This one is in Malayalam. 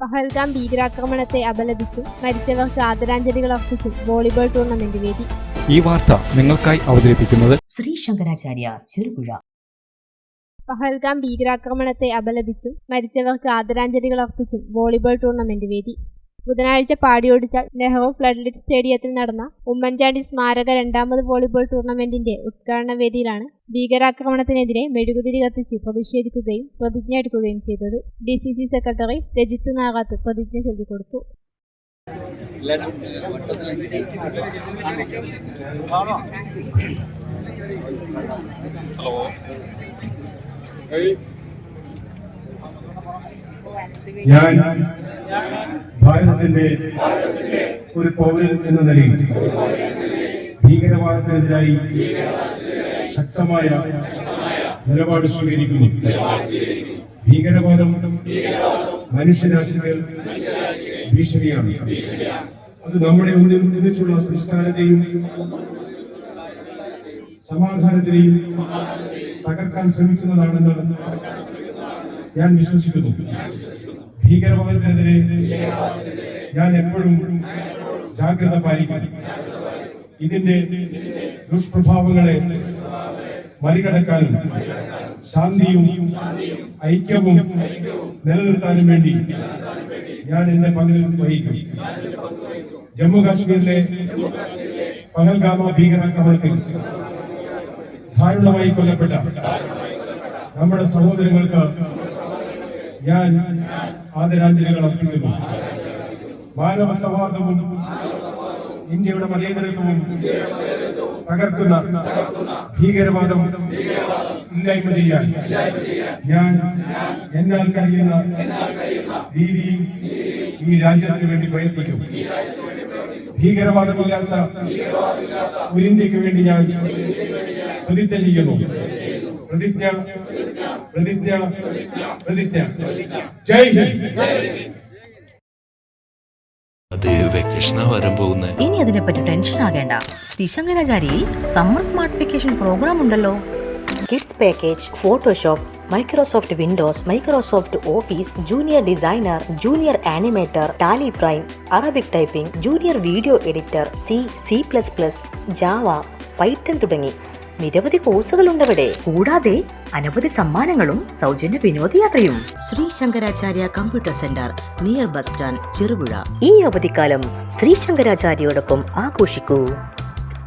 പഹൽഗാം ഭീകരാക്രമണത്തെ അപലപിച്ചും മരിച്ചവർക്ക് ആദരാഞ്ജലികൾ അർപ്പിച്ചും വോളിബോൾ ടൂർണമെന്റ് വേദി ഈ വാർത്ത നിങ്ങൾക്കായി അവതരിപ്പിക്കുന്നത് ശ്രീ ശങ്കരാചാര്യ ചെറുപുഴ. പഹൽഗാം ഭീകരാക്രമണത്തെ അപലപിച്ചും മരിച്ചവർക്ക് ആദരാഞ്ജലികൾ അർപ്പിച്ചും വോളിബോൾ ടൂർണമെന്റ് വേദി ബുധനാഴ്ച പാടിയോടിച്ച നെഹ്റു ഫ്ലഡ്ലിറ്റ് സ്റ്റേഡിയത്തിൽ നടന്ന ഉമ്മൻചാണ്ടി സ്മാരക രണ്ടാമത് വോളിബോൾ ടൂർണമെന്റിന്റെ ഉദ്ഘാടന വേദിയിലാണ് ഭീകരാക്രമണത്തിനെതിരെ മെഴുകുതിരി കത്തിച്ച് പ്രതിഷേധിക്കുകയും പ്രതിജ്ഞ എടുക്കുകയും ചെയ്തത്. D C C secretary Rajith Nagath പ്രതിജ്ഞ ചൊല്ലിക്കൊടുത്തു. ഞാൻ ഭാരതത്തിന്റെ ഒരു പൗരൻ എന്ന നിലയിൽ ഭീകരവാദത്തിനെതിരായി ശക്തമായ നിലപാട് സ്വീകരിക്കുന്നു. ഭീകരവാദം മനുഷ്യരാശികൾ ഭീഷണിയാണ്. അത് നമ്മുടെ ഉള്ളിൽ നിന്നിട്ടുള്ള സംസ്കാരത്തെയും സമാധാനത്തിനെയും തകർക്കാൻ ശ്രമിക്കുന്നതാണെന്ന് ഞാൻ വിശ്വസിക്കുന്നു. ഭീകരവാദത്തിനെതിരെ ഞാൻ എപ്പോഴും ജാഗ്രത പാലിക്കുന്നു ഇതിന്റെ ദുഷ്പ്രഭാവങ്ങളെ മറികടക്കാനും ശാന്തിയും ഐക്യവും നിലനിർത്താനും വേണ്ടി ഞാൻ എന്റെ പങ്ക് വഹിക്കും. ജമ്മു കാശ്മീരിലെ പഹൽഗാമ ഭീകരാക്രമണത്തിൽ ധാരുണമായി കൊല്ലപ്പെട്ട നമ്മുടെ സഹോദരങ്ങൾക്ക് ഞാൻ ആദരാഞ്ജലികൾ അർപ്പിക്കുന്നു. മാനവ സൗഹാർദ്ദവും ഇന്ത്യയുടെ മതേതരത്വവും തകർക്കുന്ന ഭീകരവാദം ഇല്ലായ്മ ചെയ്യാൻ ഞാൻ എന്നാൽ കഴിയുന്ന രീതിയിൽ ഈ രാജ്യത്തിന് വേണ്ടി പ്രയത്നിക്കും. ഭീകരവാദമില്ലാത്ത ഒരു ഇന്ത്യയ്ക്ക് വേണ്ടി ഞാൻ പ്രതിജ്ഞ ചെയ്യുന്നു. പ്രതിജ്ഞ പ്രതിജ്ഞ. പ്രതിജ്ഞ. ജയ് ഹിന്ദ്. അത് വെക്കേഷനാ വരാൻ പോകുന്നത് ഇനി അതിനെപ്പറ്റി ടെൻഷൻ ആകേണ്ട. ശ്രീ ശങ്കരാചാര്യയിൽ സമ്മർ സ്മാർട്ട് വെക്കേഷൻ പ്രോഗ്രാം ഉണ്ടല്ലോ. Kids package photoshop Microsoft Windows Microsoft Office junior designer junior animator Tally Prime Arabic typing junior video editor C C plus plus Java Python തുടങ്ങി. നിരവധി കോഴ്സുകളുണ്ടവിടെ കൂടാതെ അനവധി സമ്മാനങ്ങളും സൗജന്യ വിനോദയാത്രയും. Sri Shankaracharya computer centre near bus stand Cherupuzha. ഈ അവധിക്കാലം ശ്രീ ശങ്കരാചാര്യയോടൊപ്പം ആഘോഷിക്കൂ.